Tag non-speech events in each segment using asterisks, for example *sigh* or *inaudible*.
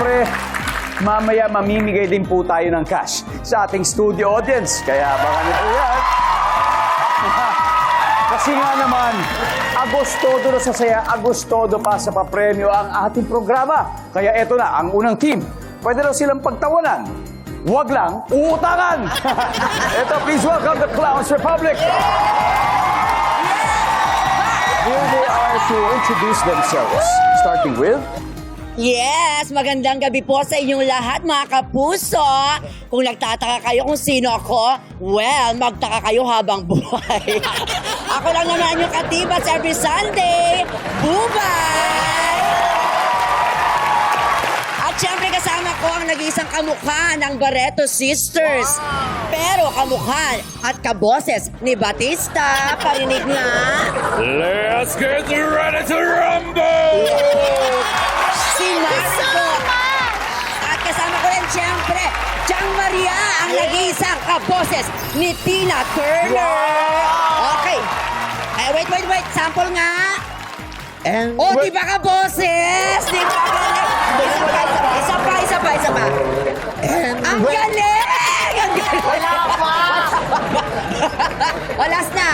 syempre, mamaya mamimigay din po tayo ng cash sa ating studio audience. Kaya baka nito yan. *laughs* Kasi nga naman, Agostodo na sa saya, Agostodo pa sa papremyo ang ating programa. Kaya eto na, ang unang team. Pwede raw silang pagtawanan. Huwag lang, uutangan! *laughs* eto, please welcome the Clowns Republic! Here they are to introduce themselves. Starting with... Yes, magandang gabi po sa inyong lahat mga kapuso. Kung nagtataka kayo kung sino ako, well, magtaka kayo habang buhay. *laughs* ako lang naman yung katibas every Sunday. Bubay! At syempre kasama ko ang nag-iisang kamukha ng Barreto Sisters. Pero kamukha at kaboses ni Batista. Parinig nga. Let's get ready to rumble! *laughs* Maria, ang nag-iisang kaboses ni Tina Turner. Okay. Eh, wait, wait, wait. Sample nga. And Oh, di ba kaboses? Di ba galing? Isa pa, isa pa, isa pa, isa pa, pa. Ang galing! Ang galing! Wala pa! *laughs* o, last na.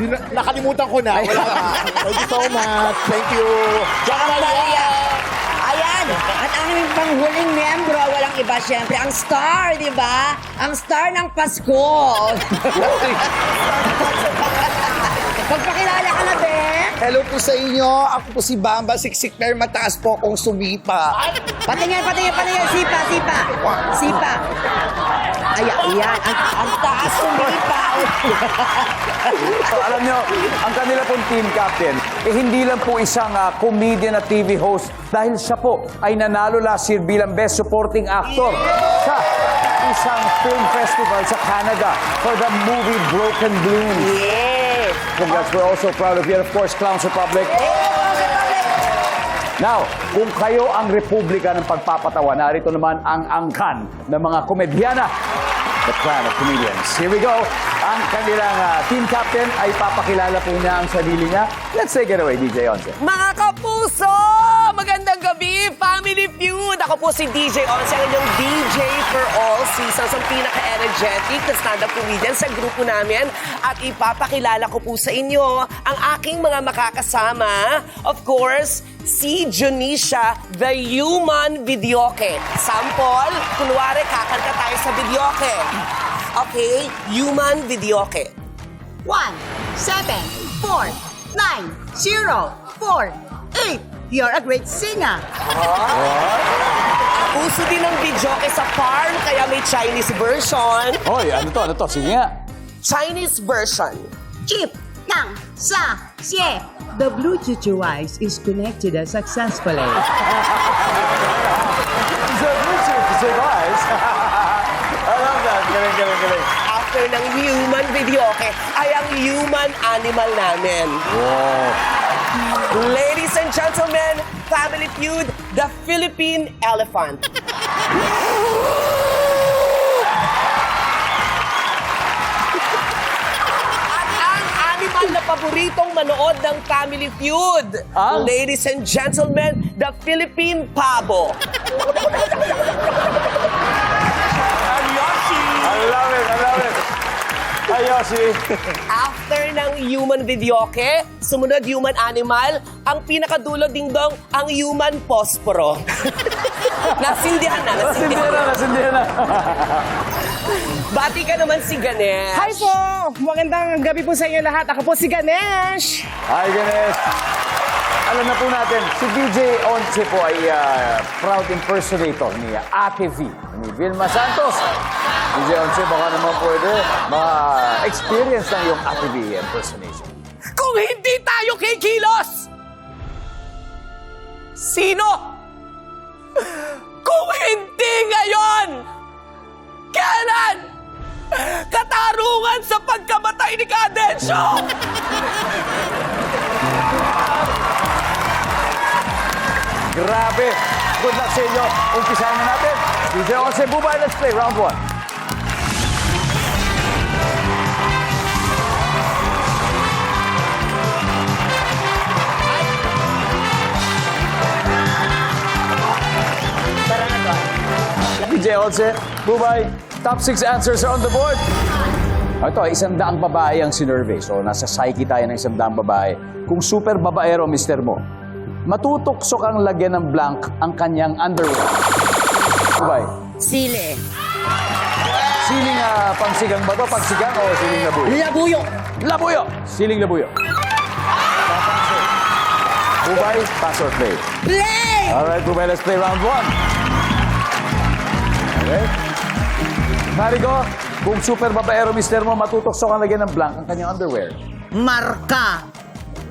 Di na, nakalimutan ko na. Wala na. Thank you so much. Thank you. Jaka Maria. Aming panghuling membro, walang iba siyempre, ang star, di ba? Ang star ng Pasko. *laughs* Pagpakilala ka na, be. Hello po sa inyo. Ako po si Bamba Siksik pero mataas po akong sumipa. Patingin, patingin, patingin. Sipa, sipa. Sipa. Ayan, ayan. Ang, ang taas sumipa. *laughs* So, alam nyo, ang kanila pong team captain, eh hindi lang po isang ah, comedian at TV host dahil siya po ay nanalo last year bilang Best Supporting Actor sa isang film festival sa Canada for the movie Broken Blooms. Yes. Congrats, we're also proud of you. And of course, Clowns Republic. Now, kung kayo ang republika ng pagpapatawa, narito naman ang angkan ng mga komedyana. The Clan of Comedians. Here we go. Ang kanilang ah, team captain ay papakilala po niya ang sarili niya. Let's take it away, DJ Onse. Mga kapuso! Family Feud! Ako po si DJ Onse, ang inyong DJ for all seasons, ang pinaka-energetic na stand-up comedian sa grupo namin. At ipapakilala ko po sa inyo ang aking mga makakasama. Of course, si Junisha, the human videoke. Sample, kunwari kakanta tayo sa videoke. Okay, human videoke. One, seven, four, nine, zero, four, eight. You're a great singer. Uso din ng videoke sa farm, kaya may Chinese version. Hoy, ano to? Ano to? Sige nga. Chinese version. Chip, kang, sa, xie. The Bluetooth device is connected successfully. Bluetooth device. *laughs* I love that. Galing, galing, galing. After ng human videoke, ay ang human animal namin. Ladies and gentlemen, Family Feud, the Philippine elephant. At ang animal na paboritong manood ng Family Feud. Ang? Ladies and gentlemen, the Philippine pabo. I love it. I love it. Ayoshi. After ng human videoke, sumunod human animal, ang pinakadulo ding dong, ang human posporo. *laughs* nasindihan na, Nasindihan nasindihan na, na. nasindihan na. Bati ka naman si Ganesh. Hi po! Magandang gabi po sa inyo lahat. Ako po si Ganesh. Hi, Ganesh. Alam na po natin, si DJ Once po ay ah, proud impersonator ni Ate V, ni Vilma Santos. DJ Once, baka naman pwede ma-experience ng yung Ate V impersonation. Kung hindi tayo kikilos, sino? Kung hindi ngayon, kailan? Katarungan sa pagkamatay ni Cadensyo! *laughs* Grabe! Good luck sa inyo. Umpisahan na natin. DJ Once, Bubay, let's play round one. DJ Olse. Bubay, top six answers are on the board. Ito, isang daang babae ang sinurvey. So, nasa psyche tayo ng isang daang babae. Kung super babaero, mister mo, matutuksok ang lagyan ng blank ang kanyang underwear. Bubay, Sile. siling ah, pangsigang ba to? Pangsigang o siling labuyo? Labuyo. Labuyo! Siling labuyo. Bubay, pass or play? Play! Alright, Bubay, let's play round one. Okay. Marigo, kung super babaero mister mo, matutuksok ang lagyan ng blank ang kanyang underwear. Marka.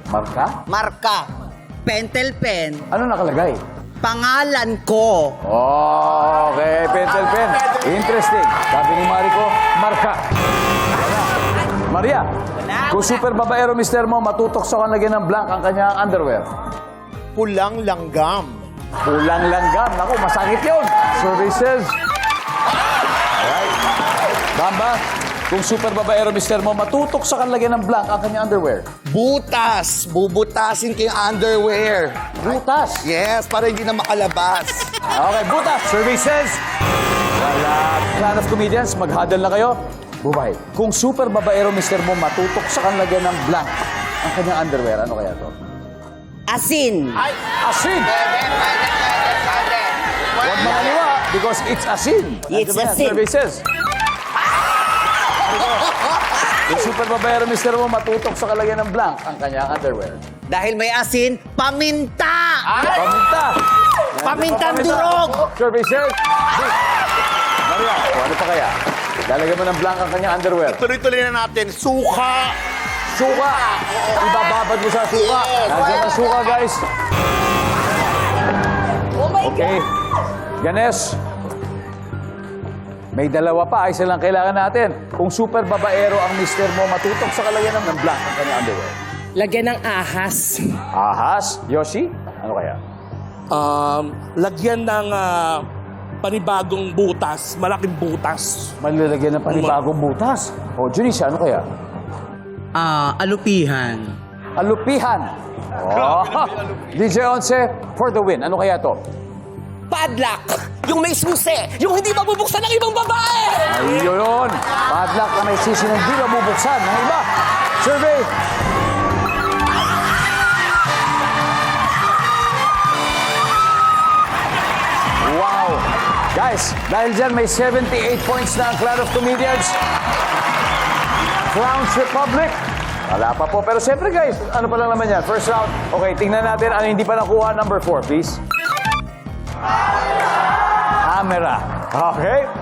Marka? Marka. Pentel pen. Ano nakalagay? Pangalan ko. Okay, pencil pen. Interesting. Sabi ni Marico, marka. Wala. Maria, kung super babaero mister mo, matutuksok ang lagyan ng blank ang kanyang underwear. Pulang langgam. Kulang langgam. Naku, masakit yun. Services. Alright. Bamba, kung super babaero mister mo, matutok sa kanlagyan ng blank ang kanyang underwear. Butas! Bubutasin ko yung underwear. Butas. Yes, para hindi na makalabas. Okay, butas. Services. Wala. Clan of comedians, mag-huddle na kayo. Bubay, kung super babaero mister mo, matutok sa kanlagyan ng blank ang kanyang underwear. Ano kaya to? Asin. Asin! Huwag makaliwa because it's asin. It's Ano ba yan? asin. *laughs* Yung super babaero, mister mo, matutok sa kalagyan ng blank ang kanyang underwear. Dahil may asin, paminta. Paminta! Pamintang Paminta. durog. Services. Maria, o ano pa kaya? Lalagyan mo ng blank ang kanyang underwear. Tuloy-tuloy na natin. Suka! Suka! Ibababad mo sa suka. Nandiyan ang suka, guys. Oh my Okay. Ganesh, may dalawa pa. Isa lang kailangan natin. Kung super babaero ang mister mo, matutok sa kalagyan ng blank ang kanyang underwear. Lagyan ng ahas. Ahas? Yoshi? Ano kaya? Um, lagyan ng ah, panibagong butas, malaking butas. Malalagyan ng panibagong butas. O, Junisa, ano kaya? Ah, alupihan. Alupihan. Oh. *laughs* DJ Onse, for the win. Ano kaya to? Padlock! Yung may susi! Yung hindi mabubuksan ng ibang babae! Ayun. Padlock na may sisi ng di mabubuksan ng iba. Survey. Wow. Guys, dahil dyan may 78 points na ang Clan of Comedians. Crowns Republic. Wala pa po. Pero siyempre guys, ano pa lang naman yan? First round. Okay, tingnan natin ano hindi pa nakuha. Number 4, please. Camera. Okay.